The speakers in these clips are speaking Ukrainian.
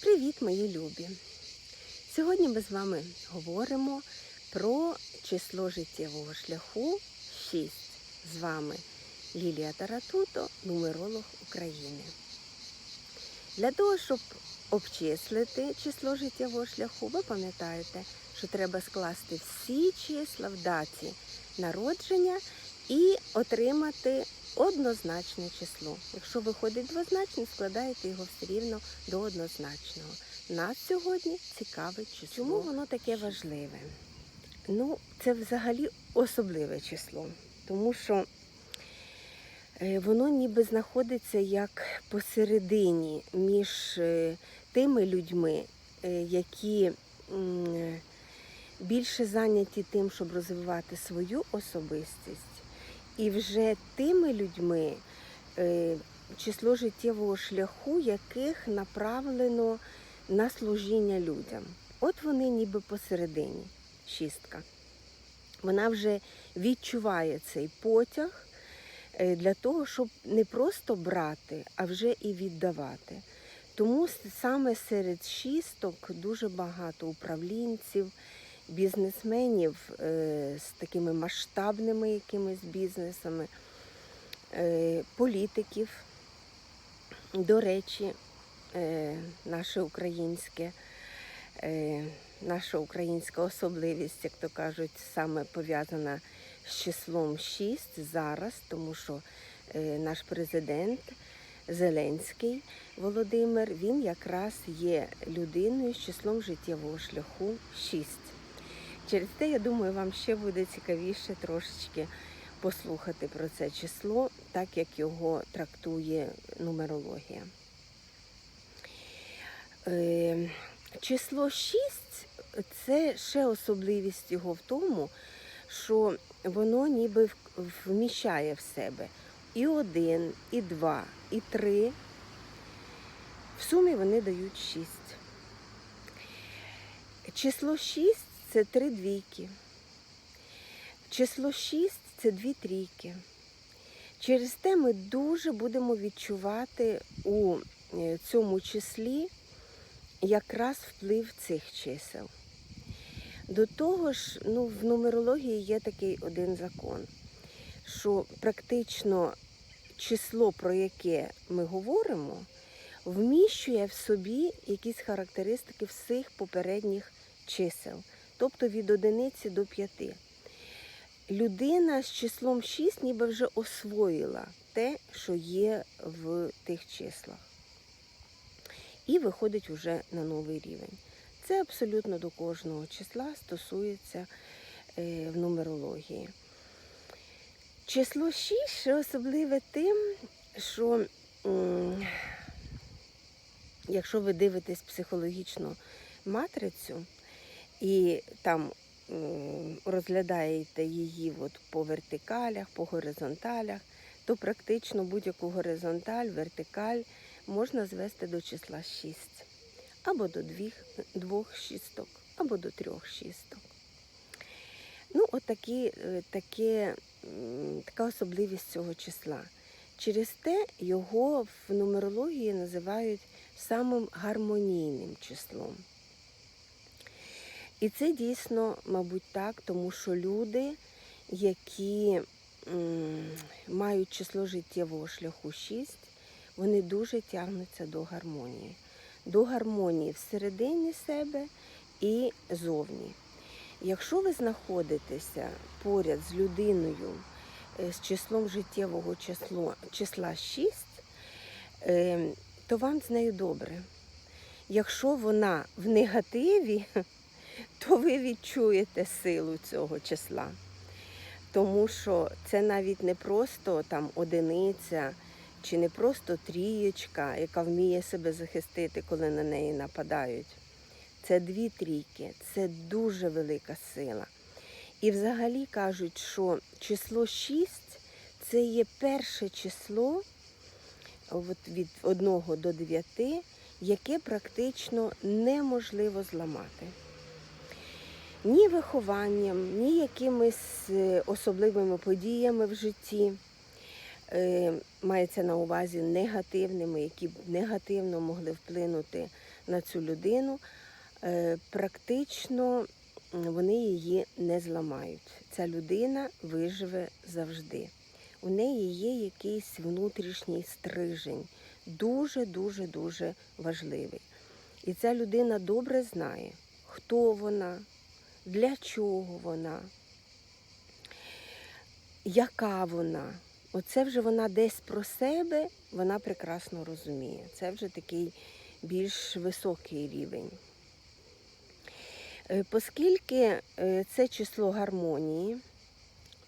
Привіт, мої любі! Сьогодні ми з вами говоримо про число життєвого шляху 6. З вами Лілія Таратуто, нумеролог України. Для того, щоб обчислити число життєвого шляху, ви пам'ятаєте, що треба скласти всі числа в даті народження і отримати однозначне число. Якщо виходить двозначне, складаєте його все рівно до однозначного. Нас сьогодні цікавить число. Чому воно таке важливе? Ну, це взагалі особливе число, тому що е, воно ніби знаходиться як посередині між е, тими людьми, е, які більше зайняті тим, щоб розвивати свою особистість, і вже тими людьми, е, число життєвого шляху, яких направлено на служіння людям. От вони ніби посередині, шістка. Вона вже відчуває цей потяг е, для того, щоб не просто брати, а вже і віддавати. Тому саме серед шісток дуже багато управлінців, бізнесменів е, з такими масштабними якимись бізнесами, е, політиків. До речі, е, наше українське, наша українська особливість, як то кажуть, саме пов'язана з числом 6 зараз, тому що наш президент Зеленський Володимир, він якраз є людиною з числом життєвого шляху 6. Через те, я думаю, вам ще буде цікавіше трошечки послухати про це число, так як його трактує нумерологія. Е, Число 6 це ще особливість його в тому, що воно ніби вміщає в себе і один, і два, і три. В сумі вони дають 6. Число 6 це три двійки. Число 6 це дві трійки. Через те ми дуже будемо відчувати у е, цьому числі якраз вплив цих чисел. До того ж, ну, в нумерології є такий один закон, що практично число, про яке ми говоримо, вміщує в собі якісь характеристики всіх попередніх чисел, тобто від одиниці до п'яти. Людина з числом 6 ніби вже освоїла те, що є в тих числах. І виходить вже на новий рівень. Це абсолютно до кожного числа стосується е, в нумерології. Число 6 ще особливе тим, що м, якщо ви дивитесь психологічну матрицю і там розглядаєте її от по вертикалях, по горизонталях, то практично будь-яку горизонталь, вертикаль можна звести до числа 6. Або до двох, шісток, або до трьох шісток. Ну, от такі, е, таке, м, така особливість цього числа. Через те його в нумерології називають самим гармонійним числом. І це дійсно, мабуть, так, тому що люди, які мають число життєвого шляху 6, вони дуже тягнуться до гармонії. До гармонії всередині себе і зовні. Якщо ви знаходитеся поряд з людиною е, з числом життєвого число, числа 6, е, то вам з нею добре. Якщо вона в негативі, то ви відчуєте силу цього числа. Тому що це навіть не просто там одиниця чи не просто трієчка, яка вміє себе захистити, коли на неї нападають. Це дві трійки, це дуже велика сила. І взагалі кажуть, що число 6 це є перше число от від 1 до 9, яке практично неможливо зламати. Ні вихованням, ні якимись е, особливими подіями в житті. Е, Мається на увазі негативними, які б негативно могли вплинути на цю людину, е, практично вони її не зламають. Ця людина виживе завжди. У неї є якийсь внутрішній стрижень, дуже-дуже дуже важливий. І ця людина добре знає, хто вона, для чого вона, яка вона. Оце вже вона десь про себе, вона прекрасно розуміє. Це вже такий більш високий рівень. Е, Оскільки е, це число гармонії,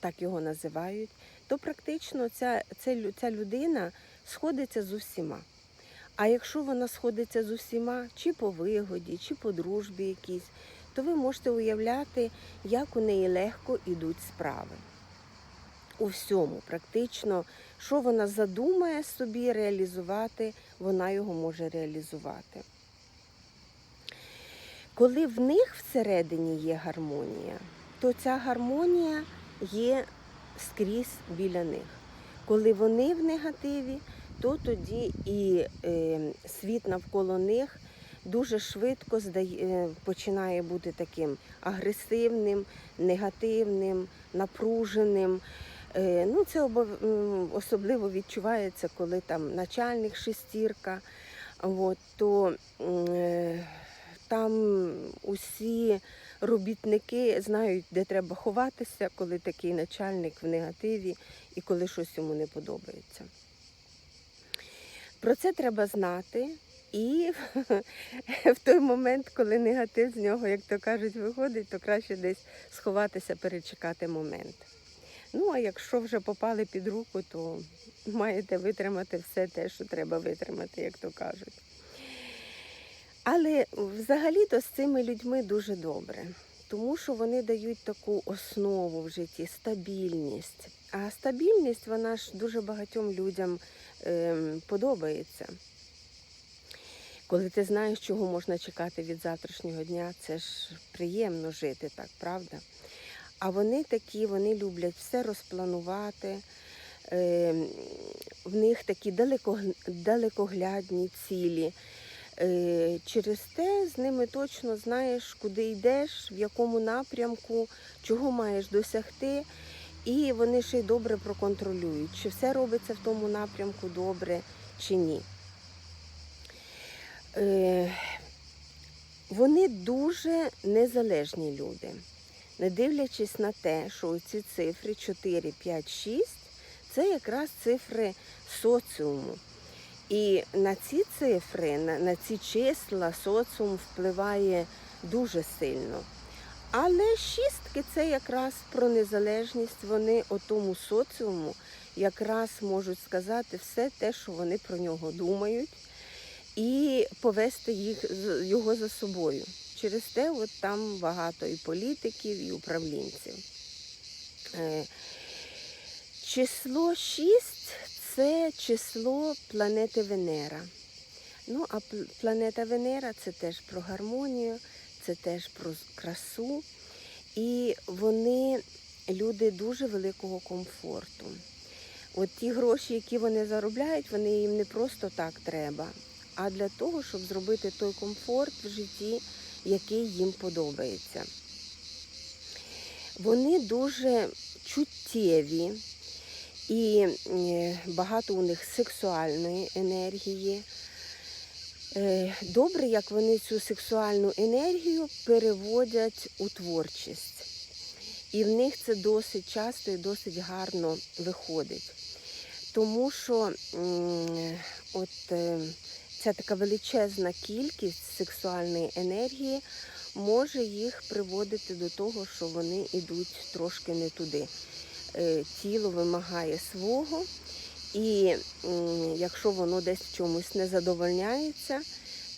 так його називають, то практично ця, ця, ця людина сходиться з усіма. А якщо вона сходиться з усіма, чи по вигоді, чи по дружбі якійсь, то ви можете уявляти, як у неї легко йдуть справи. У всьому, практично, що вона задумає собі реалізувати, вона його може реалізувати. Коли в них всередині є гармонія, то ця гармонія є скрізь біля них. Коли вони в негативі, то тоді і е, світ навколо них дуже швидко е, починає бути таким агресивним, негативним, напруженим. Е, ну, це особливо відчувається, коли там начальник шестірка, от, то е, там усі робітники знають, де треба ховатися, коли такий начальник в негативі і коли щось йому не подобається. Про це треба знати. І в той момент, коли негатив з нього, як то кажуть, виходить, то краще десь сховатися, перечекати момент. Ну, а якщо вже попали під руку, то маєте витримати все те, що треба витримати, як то кажуть. Але взагалі-то з цими людьми дуже добре, тому що вони дають таку основу в житті, стабільність. А стабільність, вона ж дуже багатьом людям ем, подобається. Коли ти знаєш, чого можна чекати від завтрашнього дня, це ж приємно жити так, правда? А вони такі, вони люблять все розпланувати. Ем, В них такі далекоглядні цілі. Е, Через те з ними точно знаєш, куди йдеш, в якому напрямку, чого маєш досягти. І вони ще й добре проконтролюють, чи все робиться в тому напрямку добре чи ні. Е, Вони дуже незалежні люди. Не дивлячись на те, що ці цифри 4, 5, 6 це якраз цифри соціуму. І на ці цифри, на, на ці числа соціум впливає дуже сильно. Але шістки це якраз про незалежність. Вони отому соціуму якраз можуть сказати все те, що вони про нього думають, і повести їх його за собою. Через те от там багато і політиків, і управлінців. Е, Число 6 це число планети Венера. Ну, а планета Венера це теж про гармонію, це теж про красу. І вони люди дуже великого комфорту. От ті гроші, які вони заробляють, вони їм не просто так треба, а для того, щоб зробити той комфорт в житті, який їм подобається. Вони дуже чуттєві і е, багато у них сексуальної енергії. Е, Добре, як вони цю сексуальну енергію переводять у творчість. І в них це досить часто і досить гарно виходить. Тому що от е, ця така величезна кількість сексуальної енергії може їх приводити до того, що вони йдуть трошки не туди. Е, Тіло вимагає свого, і якщо воно десь в чомусь не задовольняється,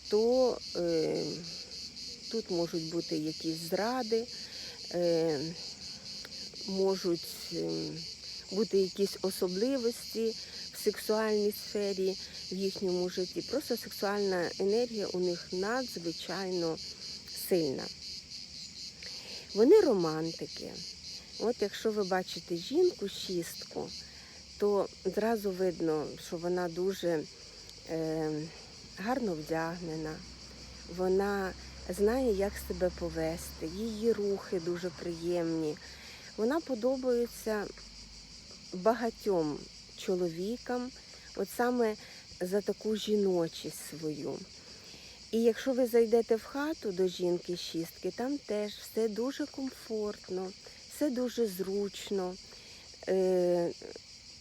то е, тут можуть бути якісь зради, е, можуть е, бути якісь особливості в сексуальній сфері в їхньому житті. Просто сексуальна енергія у них надзвичайно сильна. Вони романтики. От якщо ви бачите жінку шістку, то зразу видно, що вона дуже е, гарно вдягнена, вона знає, як себе повести, її рухи дуже приємні. Вона подобається багатьом чоловікам, от саме за таку жіночість свою. І якщо ви зайдете в хату до жінки шістки, там теж все дуже комфортно, все дуже зручно. Е,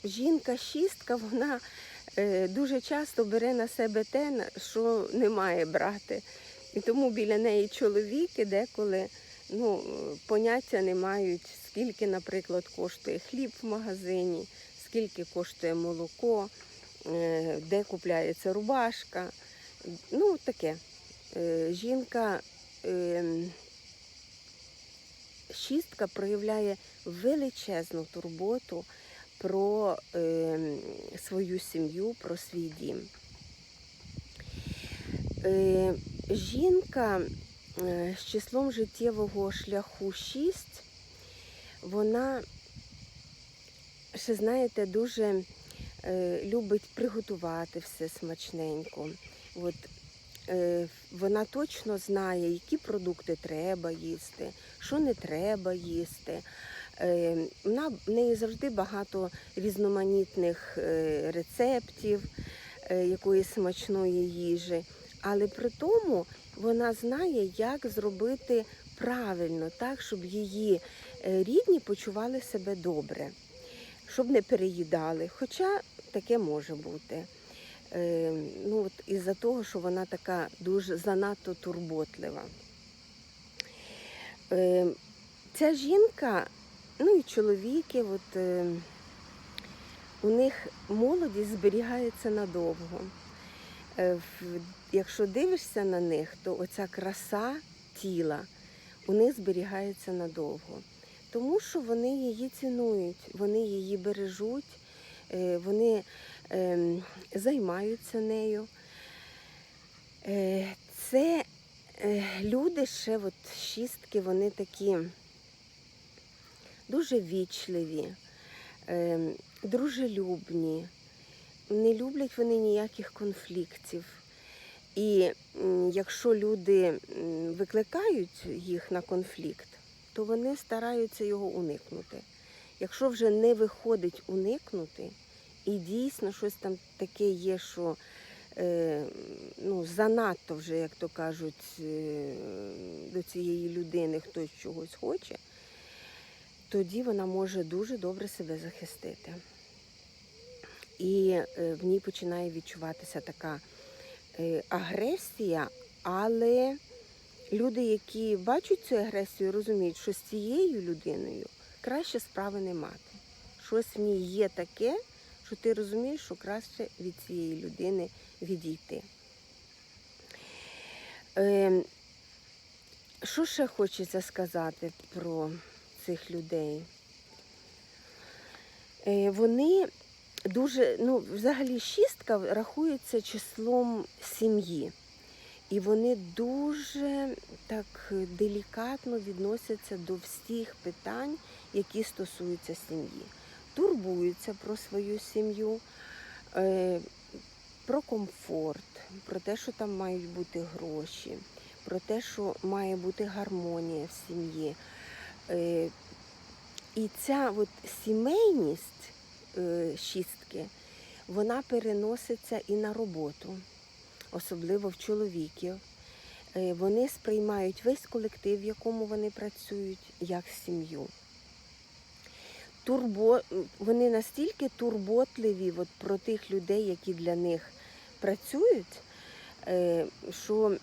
жінка шістка, вона е, дуже часто бере на себе те, що не має брати. І тому біля неї чоловіки деколи ну, поняття не мають, скільки, наприклад, коштує хліб в магазині, скільки коштує молоко, де купляється рубашка. Ну, таке. Е, Жінка ем, шістка проявляє величезну турботу про свою сім'ю, про свій дім. Е, Жінка е, з числом життєвого шляху 6, вона, ще знаєте, дуже е, любить приготувати все смачненько. От, е, вона точно знає, які продукти треба їсти, що не треба їсти. Е, вона, в неї завжди багато різноманітних е, рецептів е, якоїсь смачної їжі. Але при тому вона знає, як зробити правильно, так, щоб її е, рідні почували себе добре, щоб не переїдали. Хоча таке може бути. Е, ну, от із-за того, що вона така дуже занадто турботлива. Е, ця жінка, ну і чоловіки, от, е, у них молодість зберігається надовго. Якщо дивишся на них, то оця краса тіла у них зберігається надовго. Тому що вони її цінують, вони її бережуть, вони ем, займаються нею. Е, Це е, люди ще, от шістки, вони такі дуже вічливі, ем, дружелюбні, не люблять вони ніяких конфліктів. І якщо люди викликають їх на конфлікт, то вони стараються його уникнути. Якщо вже не виходить уникнути, і дійсно щось там таке є, що е, ну, занадто вже, як то кажуть, е, до цієї людини хтось чогось хоче, тоді вона може дуже добре себе захистити. І е, в ній починає відчуватися така е, агресія, але люди, які бачать цю агресію, розуміють, що з цією людиною краще справи не мати. Щось в ній є таке, що ти розумієш, що краще від цієї людини відійти. Е, що ще хочеться сказати про цих людей? Е, вони дуже, ну, взагалі шістка рахується числом сім'ї. І вони дуже так делікатно відносяться до всіх питань, які стосуються сім'ї. Турбуються про свою сім'ю, е, про комфорт, про те, що там мають бути гроші, про те, що має бути гармонія в сім'ї. Е, І ця от сімейність е, шістки, вона переноситься і на роботу, особливо в чоловіків. Вони сприймають весь колектив, в якому вони працюють, як сім'ю. Турбо... Вони настільки турботливі от про тих людей, які для них працюють, е, що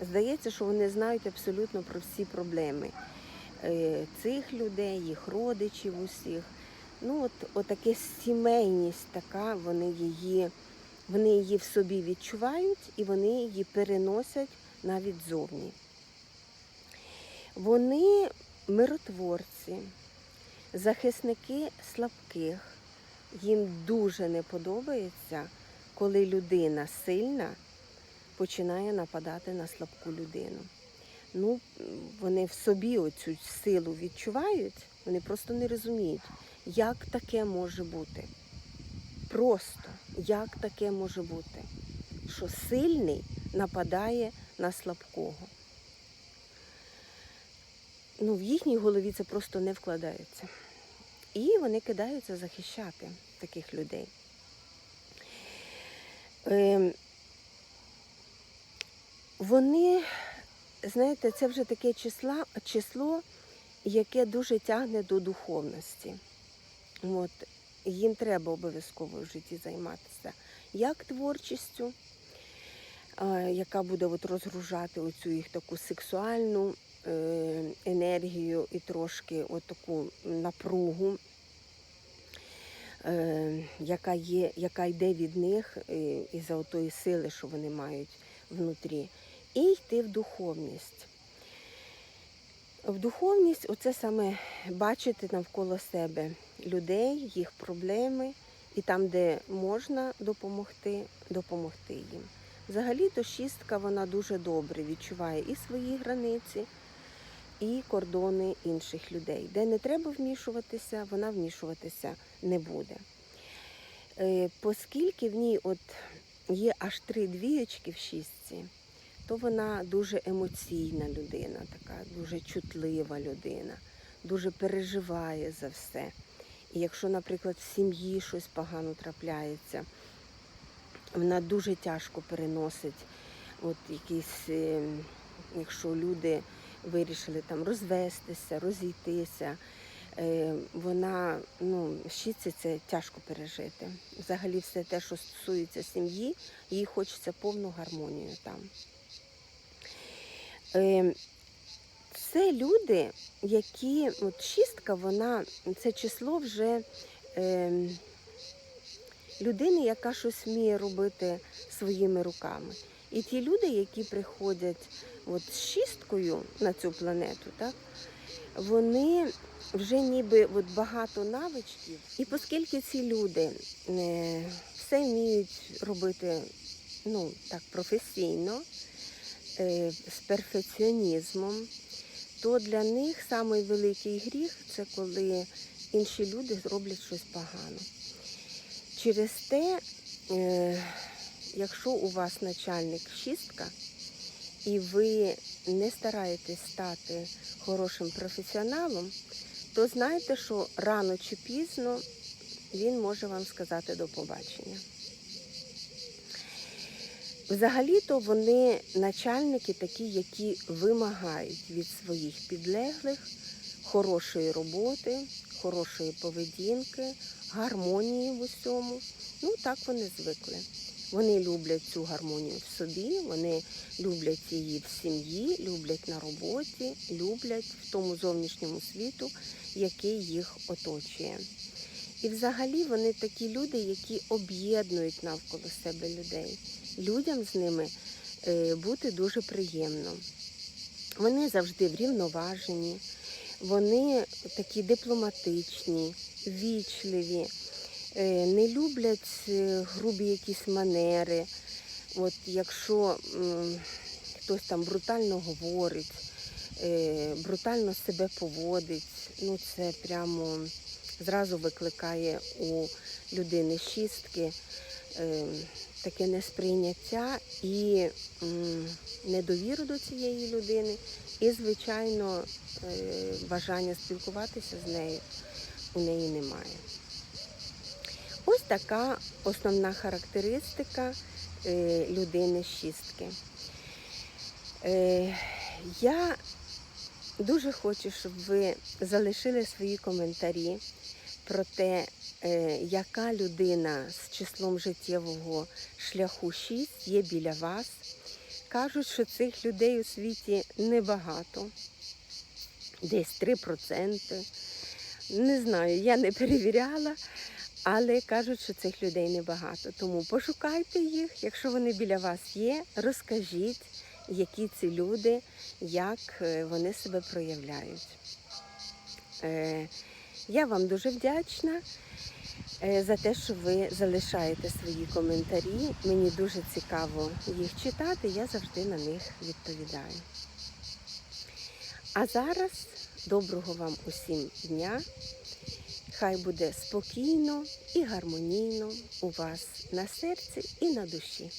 здається, що вони знають абсолютно про всі проблеми е, цих людей, їх родичів усіх. Ну, от, отаке сімейність така, вони її, вони її в собі відчувають і вони її переносять навіть зовні. Вони миротворці, захисники слабких. Їм дуже не подобається, коли людина сильна починає нападати на слабку людину. Ну, вони в собі оцю силу відчувають, вони просто не розуміють, як таке може бути. Просто як таке може бути, що сильний нападає на слабкого. Ну, в їхній голові це просто не вкладається. І вони кидаються захищати таких людей. Ем, Вони, знаєте, це вже таке числа, число, яке дуже тягне до духовності. От, їм треба обов'язково в житті займатися як творчістю, яка буде от розгружати оцю їх таку сексуальну енергію і трошки от таку напругу, е, яка, є, яка йде від них е, із-за отої сили, що вони мають внутрі, і йти в духовність. В духовність оце саме бачити навколо себе людей, їх проблеми, і там, де можна допомогти, допомогти їм. Взагалі-то шістка вона дуже добре відчуває і свої границі, і кордони інших людей. Де не треба вмішуватися, вона вмішуватися не буде. Е, Оскільки в ній от є аж три двієчки в шістці, то вона дуже емоційна людина, така дуже чутлива людина, дуже переживає за все. І якщо, наприклад, в сім'ї щось погано трапляється, вона дуже тяжко переносить, от якісь, е, якщо люди вирішили там розвестися, розійтися, е, вона ну, щиці це тяжко пережити. Взагалі, все те, що стосується сім'ї, їй хочеться повну гармонію там. Е, Це люди, які от шістка, вона це число вже е, людини, яка щось вміє робити своїми руками. І ті люди, які приходять от з шісткою на цю планету, так, вони вже ніби от багато навичків. І оскільки ці люди е, все вміють робити ну, так, професійно, е, з перфекціонізмом, то для них самий великий гріх це коли інші люди зроблять щось погано. Через те, е, якщо у вас начальник шістка, і ви не стараєтесь стати хорошим професіоналом, то знайте, що рано чи пізно він може вам сказати до побачення. Взагалі-то вони начальники такі, які вимагають від своїх підлеглих хорошої роботи, хорошої поведінки, гармонії в усьому. Ну так вони звикли. Вони люблять цю гармонію в собі, вони люблять її в сім'ї, люблять на роботі, люблять в тому зовнішньому світу, який їх оточує. І взагалі вони такі люди, які об'єднують навколо себе людей. Людям з ними е, бути дуже приємно. Вони завжди врівноважені, вони такі дипломатичні, вічливі, не люблять е, грубі якісь манери. От якщо хтось там брутально говорить, е, брутально себе поводить, ну це прямо зразу викликає у людини шістки е, таке несприйняття і недовіру до цієї людини, і, звичайно, е, бажання спілкуватися з нею у неї немає. Така основна характеристика е, людини шістки. Е, я дуже хочу, щоб ви залишили свої коментарі про те, е, яка людина з числом життєвого шляху 6 є біля вас. Кажуть, що цих людей у світі небагато, десь 3%. Не знаю, я не перевіряла, але кажуть, що цих людей небагато. Тому пошукайте їх, якщо вони біля вас є, розкажіть, які ці люди, як е, вони себе проявляють. Е, Я вам дуже вдячна е, за те, що ви залишаєте свої коментарі. Мені дуже цікаво їх читати, я завжди на них відповідаю. А зараз доброго вам усім дня. Хай буде спокійно і гармонійно у вас на серці і на душі.